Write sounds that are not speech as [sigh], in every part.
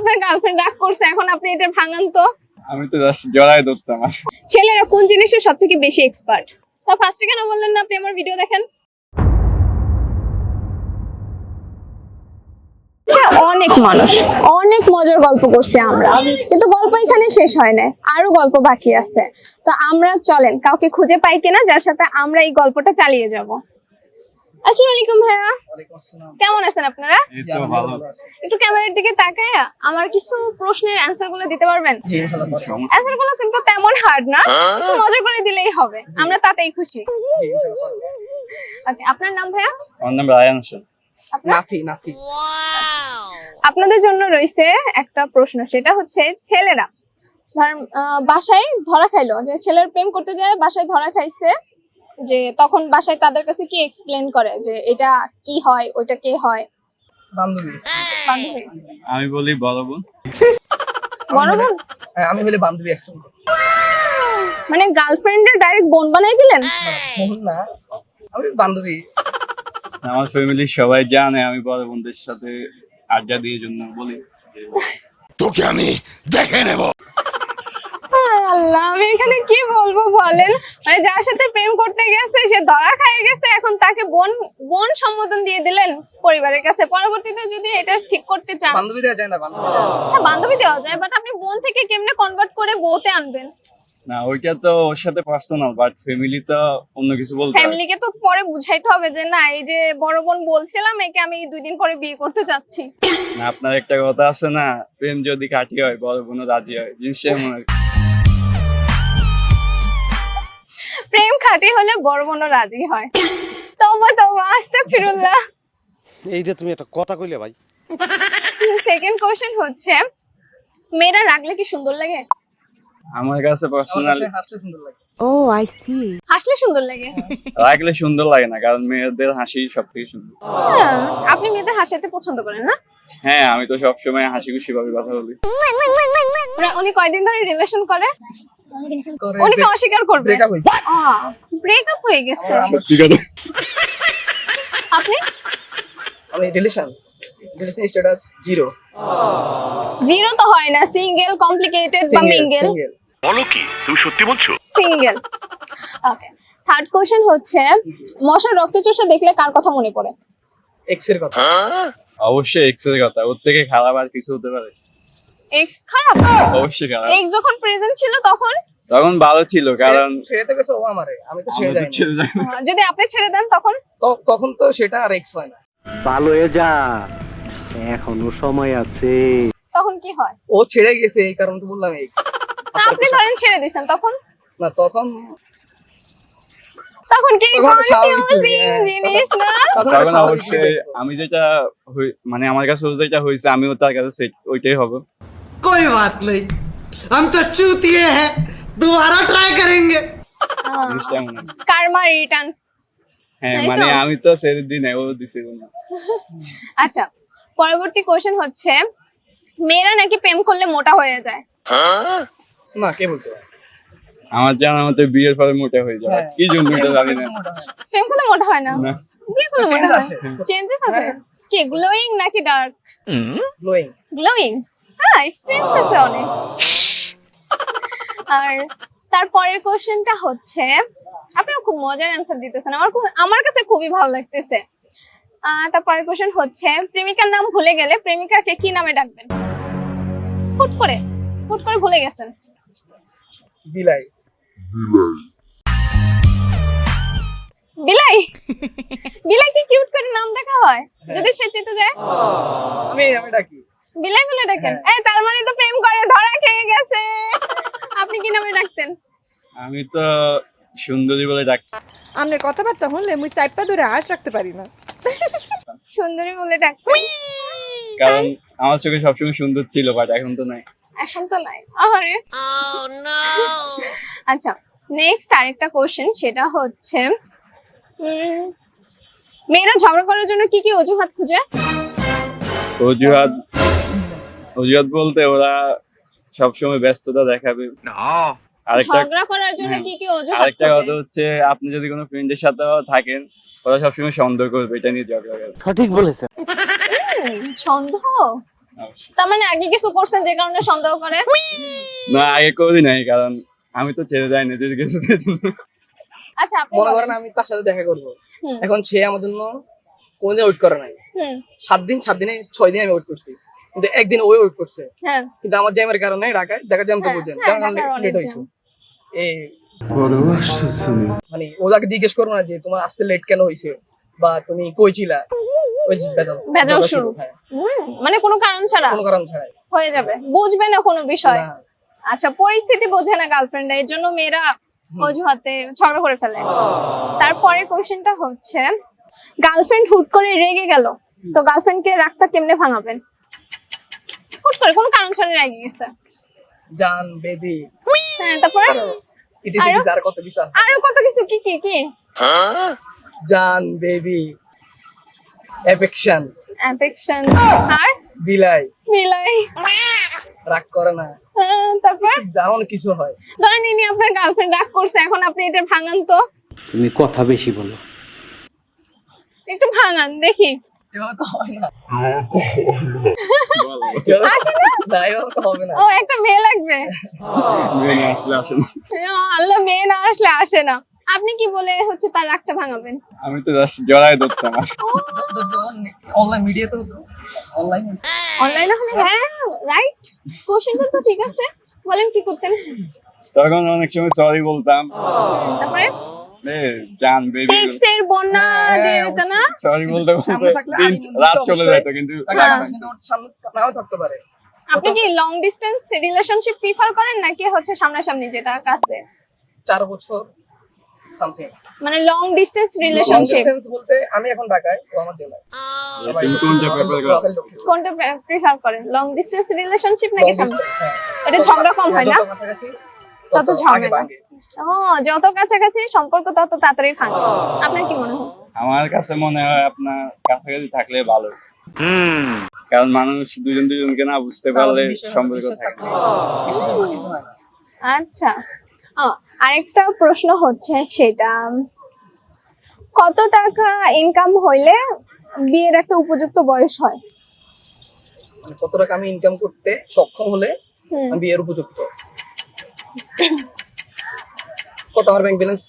আপনার গার্লফ্রেন্ড রাগ করছে এখন আপনি এটা ভাঙান তো। আমি তো জাস্ট জড়াই ধরতাম ছেলেরা কোন জিনিসে সব থেকে বেশি এক্সপার্ট তা ফার্স্টে কেন বললেন না আপনি আমার ভিডিও দেখেন? আচ্ছা, অনেক মানুষ অনেক মজার গল্প করছি আমরা। কিন্তু গল্প এখানে শেষ হয় না আরও গল্প বাকি আছে। তো আমরা চলেন কাউকে খুঁজে পাই কিনা যার সাথে আমরা এই গল্পটা চালিয়ে যাব। আসসালামু আলাইকুম ভাইয়া কেমন আছেন আপনারা? একটু ক্যামেরার দিকে তাকায় আমার কিছু প্রশ্নের অ্যান্সারগুলো দিতে পারবেন? অ্যান্সারগুলো কিন্তু তেমন হার্ড না মজা করে দিলেই হবে। আমরা তাতেই খুশি। আপনার নাম ভাইয়া? আমার নাম রায়ান হোসেন। নাফি নাফি। আপনাদের জন্য রয়েছে একটা প্রশ্ন সেটা হচ্ছে ছেলেরা। ধর আহ, বাসায় ধরা খাইলো যে ছেলের প্রেম করতে যায় বাসায় ধরা খাইছে যে তখন বাসায় তাদের কাছে কি এক্সপ্লেন করে যে এটা কি হয় ওইটা কে হয়? বান্ধবী। বান্ধবী। আমি বলি বড় বোন। বড় বোন? হ্যাঁ, আমি বলি বান্ধবী একজন মানে গার্লফ্রেন্ডের ডাইরেক্ট বোন বানাই দিলেন? না আমি বান্ধবী। আমার ফ্যামিলির সবাই জানে আমি বড় বোনদের সাথে আড্ডা দিয়ে জন্য বলি। তোকে আমি দেখে নেব। হায় আল্লাহ আমি এখানে কি বলব বলেন? মানে যার সাথে প্রেম করতে গেছে সে ধরা খেয়ে গেছে এখন তাকে বোন বোন সম্বোধন দিয়ে দিলেন পরিবারের কাছে। পরবর্তীতে যদি এটা ঠিক করতে চান বান্ধবী দেওয়া যায় না বান্ধবী হ্যাঁ, বান্ধবী দেওয়া যায় বাট আপনি বোন থেকে কেমনে কনভার্ট করে বউতে আনবেন? না ওইটা তো ওর সাথে পার্সোনাল বাট ফ্যামিলি তো অন্য কিছু বলতে হয়। ফ্যামিলিকে তো পরে বুঝাইতে হবে যে না এই যে বড় বোন বলছিলাম একে আমি দুই দিন পরে বিয়ে করতে চাচ্ছি। না আপনার একটা কথা আছে না প্রেম যদি কাটি হয় বড় বোনও রাজি হয় জিনিসটা এমন আর প্রেম খাঁটি হলে বড় বোনও রাজি হয়। তবা তবা আসতে ফিরুল্লাহ। এইটা তুমি একটা কথা কইলে ভাই। সেকেন্ড কোশ্চেন হচ্ছে মেয়েরা রাগলে কি সুন্দর লাগে? আমার কাছে পার্সোনালি কাছে হাসতে সুন্দর লাগে। Oh, I see. হাসলে সুন্দর লাগে? রাখলে সুন্দর লাগে না কারণ মেয়েদের হাসি সব থেকে সুন্দর। হ্যাঁ, আপনি মেয়েদের হাসাতে পছন্দ করেন না? হ্যাঁ আমি তো সবসময় হাসি খুশি ভাবে কথা বলি। উনি- উনি কয়দিন ধরে রিলেশন করে? উনি অস্বীকার করবে। ব্রেকআপ হয়ে গেছে। কথা আপনি? আমি relation relation status zero zero তো হয় না সিঙ্গেল কমপ্লিকেটেড বা সিঙ্গেল মিঙ্গেল বলো কি তুমি সত্যি বলছো? সিঙ্গেল ওকে থার্ড কোশ্চেন হচ্ছে মশার রক্তচোষা দেখলে কার কথা মনে পড়ে? এক্সের কথা অবশ্যই এক্সের কথা ওর থেকে খারাপ আর কিছু হতে পারে। এক্স খারাপ? অবশ্যই খারাপ। এক্স যখন প্রেজেন্ট ছিল তখন? তখন ভালো ছিল কারণ ছেড়ে তো গেছে ও আমারে আমি তো ছেড়ে। আহ, যদি আপনি ছেড়ে দেন তখন? তো- তখন তো সেটা আর এক্স হয় না। ভালো হয়ে যা এখনও সময় আছে। তখন কি হয়? ও ছেড়ে গেছে এই কারণে তো বললাম এক্স আপনি ধরেন ছেড়ে দিয়েছেন তখন? না তখন তখন কি তখন তো স্বাভাবিক confusing হ্যাঁ, জিনিস না তখন তখন স্বাভাবিক অবশ্যই আমি যেটা হই- মানে আমার কাছে যেটা হয়েছে আমিও তার কাছে সে- ওইটাই হবে कोई बात नहीं हम तो चूतिए हैं दोबारा ट्राई करेंगे জিনিসটা এমন আর কি। কার্মা রিটার্নস হ্যাঁ তাই তো? মানে আমি তো ছেড়ে দিই না ও দিছিল না আচ্ছা পরবর্তী কোশ্চেন হচ্ছে মেয়েরা নাকি প্রেম করলে মোটা হয়ে যায় না কে বলছে আমার জানার মতে বিয়ের পরে মোটা হয়ে যাবে। হ্যাঁ। কি জন্য এটা জানি না। প্রেম করলে মোটা হয় না। বিয়ে করলে মোটা হয়। চেঞ্জেস আছে। কি গ্লোয়িং নাকি ডার্ক গ্লোয়িং গ্লোয়িং হ্যাঁ এক্সপিরিয়েন্স আছে অনেক। আর তারপরের কোশ্চেনটা হচ্ছে আপনারা খুব মজার অ্যান্সার দিতেছেন। আমার খুব আমার কাছে খুবই ভালো লাগতেছে। আহ, তারপরের কোশ্চেন হচ্ছে প্রেমিকার নাম ভুলে গেলে প্রেমিকাকে কি নামে ডাকবেন? হুট করে। হুট করে ভুলে গেছেন। বিলাই। বিলাই। বিলাই? কি কিউট করে নাম ডাকা হয়? যদি সে চেতে যায়? আমি আমি ডাকি। বিলাই বলে ডাকেন। হ্যাঁ। এই তার মানে তো প্রেম করে ধরা খেয়ে গেছে। আপনি কি নামে ডাকতেন? আমি তো সুন্দরী বলে ডাক। আপনার কথাবার্তা হলে মুই সাইপটা ধরে আশ রাখতে পারি না। সুন্দরী বলে ডাকতেন কারণ আমার চোখে সবসময় সুন্দর ছিল বাট এখন তো নাই। এখন তো নাই আরে আচ্ছা নেক্সট আরেকটা কোশ্চেন সেটা হচ্ছে মেয়েরা ঝগড়া করার জন্য কি কি অজুহাত খুঁজে? অজুহাত অজুহাত বলতে ওরা সবসময় ব্যস্ততা দেখাবে। ঝগড়া করার জন্য হ্যাঁ। কি কি অজুহাত আরেকটা কথা হচ্ছে আপনি যদি কোনো ফ্রেন্ডের সাথে থাকেন ওরা সবসময় সন্দেহ করবে এটা নিয়ে ঝগড়া করবে। সঠিক বলেছে সন্দেহ। তার মানে আগে কিছু করছেন যে কারণে সন্দেহ করে? না আগে করি নাই কারণ আমি তো ছেড়ে যাই না যদি কিছু আচ্ছা মনে করেন আমি তার সাথে দেখা করব। এখন সে আমার জন্য কোনদিন ওয়েট করে নাই। সাত দিন সাত দিনে ছয় দিন আমি ওয়েট করছি। কিন্তু একদিন ওই ওয়েট করছে। হ্যাঁ। কিন্তু আমার জ্যামের কারণে ঢাকায় দেখা জ্যাম তো হ্যাঁ, হ্যাঁ, অনেক লেট হয়েছে। জ্যাম। এই মানে ওটাকে জিজ্ঞেস করব না যে তোমার আসতে লেট কেন হয়েছে বা তুমি কই ছিলা? ওই ভেজাল শুরু। হ্যাঁ, মানে কোনো কারণ ছাড়া? কোনো কারণ ছাড়াই। হয়ে যাবে। বুঝবে না কোনো বিষয়। আচ্ছা পরিস্থিতি বোঝে না গার্লফ্রেন্ড এর জন্য মেয়েরা অজুহাতে ঝগড়া করে ফেলে। তারপরে কোশ্চেনটা হচ্ছে গার্লফ্রেন্ড হুট করে রেগে গেল তো গার্লফ্রেন্ডকে রাগটা কেমনে ভাঙাবেন? হুট করে কোনো কারণ ছাড়া রেগে গেছে। জান বেবি হ্যাঁ তারপরে? আর। কত বিষয়। আরও কত কিছু? কি কি কি? জান বেবি এফেকশন অ্যাফেকশন আর? বিলাই। বিলাই। রাগ করে না। হ্যাঁ, তারপর? দারুণ কিছু হয়। ধরেন ইনি আপনার গার্লফ্রেন্ড রাগ করছে এখন আপনি এটা ভাঙান তো? তুমি কথা বেশি বলো। একটু ভাঙান দেখি। হয় আল্লাহ মেয়ে না আসলে আসে না। আপনি কি বলে হচ্ছে তার রাগটা ভাঙাবেন? আমি তো জাস্ট জড়াই ধরতাম। অনলাইন মিডিয়া তো অনলাইন অনলাইনে হলে হ্যাঁ রাইট কোশ্চেনটা তো ঠিক আছে। বলেন কি করতেন? তখন অনেক সময় সরি বলতাম। তারপরে? জান বেবি টেক্সটের বন্যা দিয়ে না? সরি বলতে বলতে সামনে থাকলে দিন রাত চলে যেত কিন্তু হ্যাঁ। কিন্তু নাও থাকতে পারে। আপনি কি লং ডিস্টেন্স রিলেশনশিপ প্রিফার করেন নাকি হচ্ছে সামনাসামনি যেটা কাছে? চার বছর। সামথিং মানে লং ডিস্টেন্স রিলেশনশিপ ডিস্টেন্স বলতে আমি এখন ঢাকায় ও আমার জেলায়। কোনটা প্রিফার করেন? লং ডিস্টেন্স রিলেশনশিপ নাকি হ্যাঁ। এটা ঝগড়া কম হয় না? তত। ও যত কাছাকাছি সম্পর্ক তত তাড়াতাড়ি ভাঙে। আপনার কি মনে হয়? আমার কাছে মনে হয় আপনার কাছাকাছি থাকলে ভালো। কারণ মানুষ দুজন দুজনকে না বুঝতে পারলে সম্পর্ক থাকে। আচ্ছা। আরেকটা প্রশ্ন হচ্ছে সেটা কত টাকা ইনকাম হইলে বিয়ের একটা উপযুক্ত বয়স হয়? মানে কত টাকা আমি ইনকাম করতে সক্ষম হলে আমি বিয়ের উপযুক্ত? কত আমার ব্যাংক ব্যালেন্স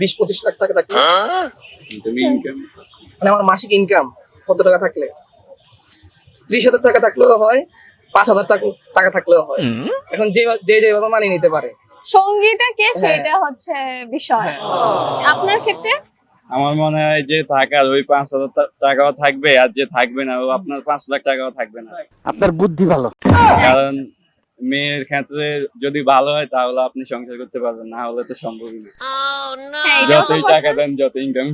বিশ পঁচিশ লাখ টাকা থাকলে? তুমি ইনকাম মানে আমার মাসিক ইনকাম কত টাকা থাকলে? ত্রিশ হাজার টাকা থাকলেও হয় পাঁচ হাজার টাকা টাকা থাকলেও হয়। এখন যে যে যেভাবে মানিয়ে নিতে পারে। সঙ্গীটা কে হ্যাঁ। সেটা হচ্ছে বিষয়। আপনার ক্ষেত্রে? আমার মনে হয় যে থাকার ওই পাঁচ হাজার টাকাও থাকবে আর যে থাকবে না ও আপনার পাঁচ লাখ টাকাও থাকবে না। আপনার বুদ্ধি ভালো। কারণ মেয়ের ক্ষেত্রে যদি ভালো হয় তাহলে আপনি সংসার করতে পারবেন না হলে তো সম্ভবই না। হ্যাঁ, এটাও তো যতই টাকা দেন যত ইনকাম।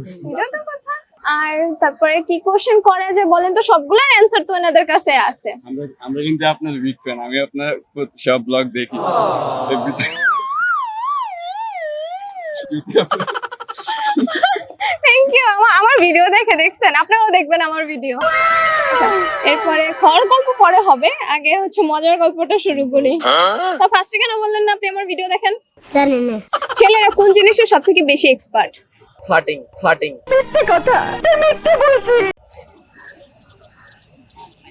আর তারপরে কি কোশ্চেন করে যে বলেন তো সবগুলোর অ্যান্সার তো এনাদের কাছে আছে। আমরা আমরা কিন্তু আপনার বিগ ফ্যান আমি আপনার প্রতি- সব ব্লগ দেখি। থ্যাংক ইউ আমার আমার ভিডিও দেখে দেখছেন। আপনারাও দেখবেন আমার ভিডিও এরপরে খর গল্প পরে হবে। আগে হচ্ছে মজার গল্পটা শুরু করি। তা ফার্স্টে কেন বললেন না আপনি আমার ভিডিও দেখেন? জানি না। ছেলেরা কোন জিনিসে সব থেকে বেশি এক্সপার্ট ফ্লাটিং ফ্লাটিং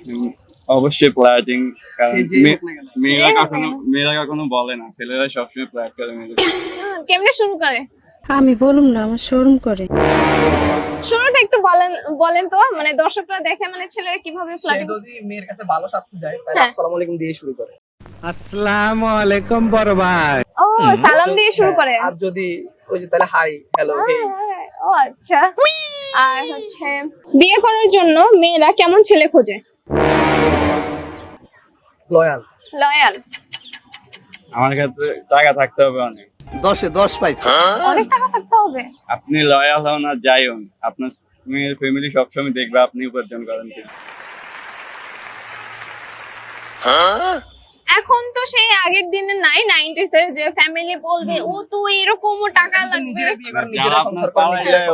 উম, অবশ্যই প্লাটিং কারণ সে যেই মে- হোক না কেন। মেয়েরা কখনো মেয়েরা কখনো বলে না ছেলেরা সবসময় প্লাট করে মেয়েদের। কেমনে শুরু করে? আমি বলুম না আমার শরম করে। শুরুটা একটু বলেন বলেন তো মানে দর্শকরা দেখে মানে ছেলেরা কীভাবে সে ফ্লার্টিং যদি মেয়ের কাছে ভালো শাস্তি যায় তাহলে হ্যাঁ। আসসালামু আলাইকুম দিয়ে শুরু করে। আসসালামু আলাইকুম বড় ভাই ও সালাম দিয়ে শুরু করে। আর যদি ওই যে তাহলে হাই হ্যালো হেই ও আচ্ছা। আর হচ্ছে বিয়ে করার জন্য মেয়েরা কেমন ছেলে খোঁজে? লয়াল লয়াল আমার কাছে টাকা থাকতে হবে অনেক। দশে দশ পাইছে। অনেক টাকা থাকতে হবে। আপনি লয়াল হন আর যাই হন আপনার মেয়ের ফ্যামিলি সবসময় দেখবে আপনি উপার্জন করেন কিনা। এখন তো সেই আগের দিনে নাই নাইনটিস এর যে ফ্যামিলি বলবে ও তো এরকম টাকা লাগবে।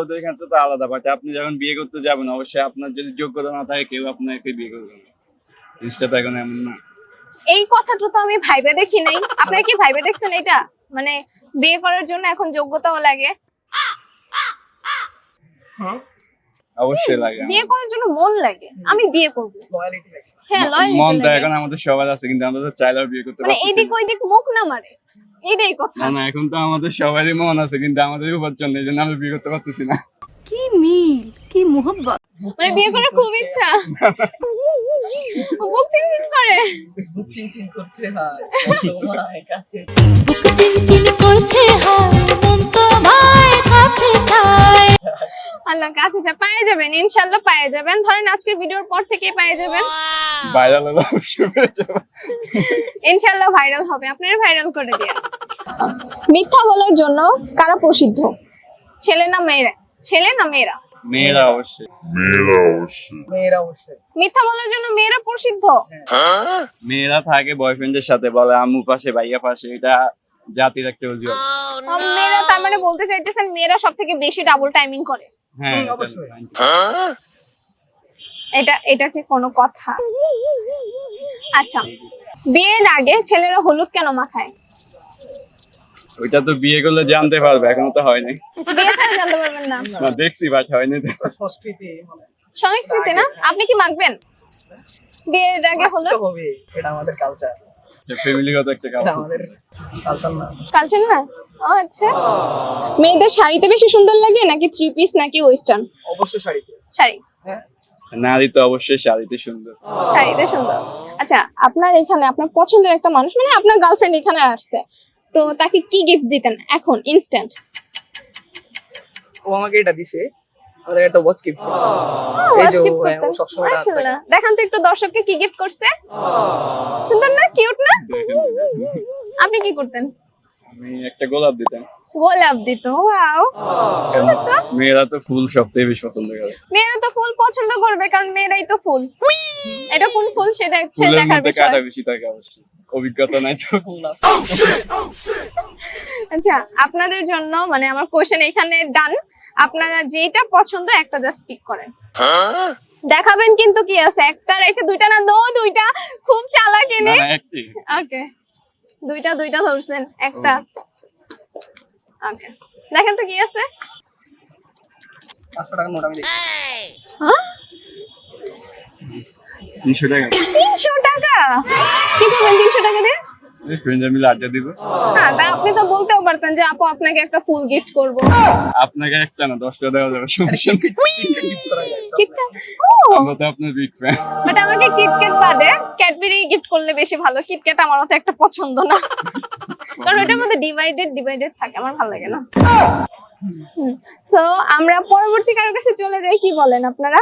ওদের তো আলাদা বাট আপনি যখন বিয়ে করতে যাবেন অবশ্যই আপনার যদি যোগ্যতা না থাকে কেউ আপনাকে বিয়ে করবে না। জিনিসটা তো এখন এমন না। এই কথাটা তো আমি ভাইবে দেখি নাই। আপনারা কি ভাইবে দেখছেন এটা? মানে বিয়ে করার জন্য এখন যোগ্যতাও লাগে। অবশ্যই লাগে। বিয়ে করার জন্য মন লাগে। আমি বিয়ে করব। লয়ালিটি লাগে। হ্যাঁ। মন তো এখন আমাদের সবার আছে কিন্তু আমরা তো চাইলেও বিয়ে করতে মানে এদিক ওইদিক মুখ না মারে এটাই কথা। না এখন তো আমাদের সবারই মন আছে কিন্তু আমাদের উপার্জন নেই জন্য আমরা বিয়ে করতে পারতেছি না। কি মিল কি মোহব্বত। মানে বিয়ে করার খুব ইচ্ছা। বুক চিনচিন করে। চিনচিন করছে হাই [laughs] তোমার কাছে। আল্লাহ কাছে যা পায়ে যাবেন ইনশাল্লাহ পায়ে যাবেন। ধরেন আজকের ভিডিওর পর থেকেই পায়ে যাবেন। ভাইরাল হলে অবশ্যই পেয়ে। ইনশাল্লাহ ভাইরাল হবে। আপনারা ভাইরাল করে দিয়ে। মিথ্যা বলার জন্য কারা প্রসিদ্ধ? ছেলে না মেয়েরা? ছেলে না মেয়েরা? মেয়েরা অবশ্যই। মেয়েরা অবশ্যই। মিথ্যা বলার জন্য মেয়েরা প্রসিদ্ধ? মেয়েরা থাকে বয়ফ্রেন্ডের সাথে বলে আম্মু পাশে ভাইয়া পাশে এটা জাতির একটা অজুহাত মেয়েরা তার মানে বলতে চাইতেছেন মেয়েরা সব থেকে বেশি ডাবল টাইমিং করে। হ্যাঁ এটা অবশ্যই। এটা এটা কি কোনো কথা। আচ্ছা বিয়ের আগে ছেলেরা হলুদ কেন মাখায়? ওইটা তো বিয়ে করলে জানতে পারবে এখনও তো হয় নাই। বিয়ে ছাড়া জানতে পারবেন না। না দেখছি বাট হয়নি তো। সংস্কৃতি মানে সংস্কৃতি না? আপনি কি মাখবেন? বিয়ের আগে হলুদ? তো এটা আমাদের কালচার ফ্যামিলিগত একটা আমাদের কালচার না। কালচার না? আচ্ছা। মেয়েদের শাড়িতে বেশি সুন্দর লাগে নাকি থ্রি পিস নাকি ওয়েস্টার্ন অবশ্যই শাড়িতে। শাড়ি। হ্যাঁ। নারী তো অবশ্যই শাড়িতে সুন্দর। শাড়িতে সুন্দর। আচ্ছা আপনার এখানে আপনার পছন্দের একটা মানুষ মানে আপনার গার্লফ্রেন্ড এখানে আসছে। তো তাকে কি গিফট দিতেন? এখন ইনস্ট্যান্ট ও আমাকে এটা দিছে। আমাদের একটা ওয়াচ গিফট এই যে ও, হ্যাঁ, সবসময় এটা দেখান তো একটু দর্শককে কি গিফট করছে। সুন্দর না? কিউট না? আপনি কি করতেন? আমি একটা গোলাপ দিতাম। গোলাপ দিত ওয়াও। মেয়েরা তো ফুল সবথেকে বেশি পছন্দ করে। মেয়েরা তো ফুল পছন্দ করবে কারণ মেয়েরাই তো ফুল। এটা কোন ফুল সেটা হচ্ছে দেখার বিষয়। কাটা বেশি থাকে অবশ্যই। অভিজ্ঞতা নাই তো আচ্ছা আপনাদের জন্য মানে আমার কোশ্চেন এখানে ডান আপনারা যেটা পছন্দ একটা জাস্ট পিক করেন। দেখাবেন কিন্তু কি আছে? একটা রেখে দুইটা না? দো দুইটা। খুব চালাক এনে। ওকে দুইটা দুইটা ধরছেন একটা। দেখেন তো কি আছে। পাঁচশো নোট আমি হ্যাঁ? তিনশো টাকা। তিনশো টাকা? কি করবেন তিনশো টাকা দিয়ে? ফ্রেন্ডরা দিব। হ্যাঁ তা আপনি তো বলতেও পারতেন যে আপু আপনাকে একটা ফুল গিফট করব। আপনাকে একটা না দশটা দেওয়া যাবে সমস্যা নেই। করা কিটক্যাট আমরা তো আপনার বিগ ফ্যান বাট আমাকে কিটক্যাট বাদে ক্যাডবেরি গিফট করলে বেশি ভালো। কিটক্যাট আমার অত একটা পছন্দ না। কারণ ওটার মধ্যে ডিভাইডেড ডিভাইডেড থাকে। আমার ভালো লাগে না। তো আমরা পরবর্তী কারোর কাছে চলে যাই। কি বলেন আপনারা?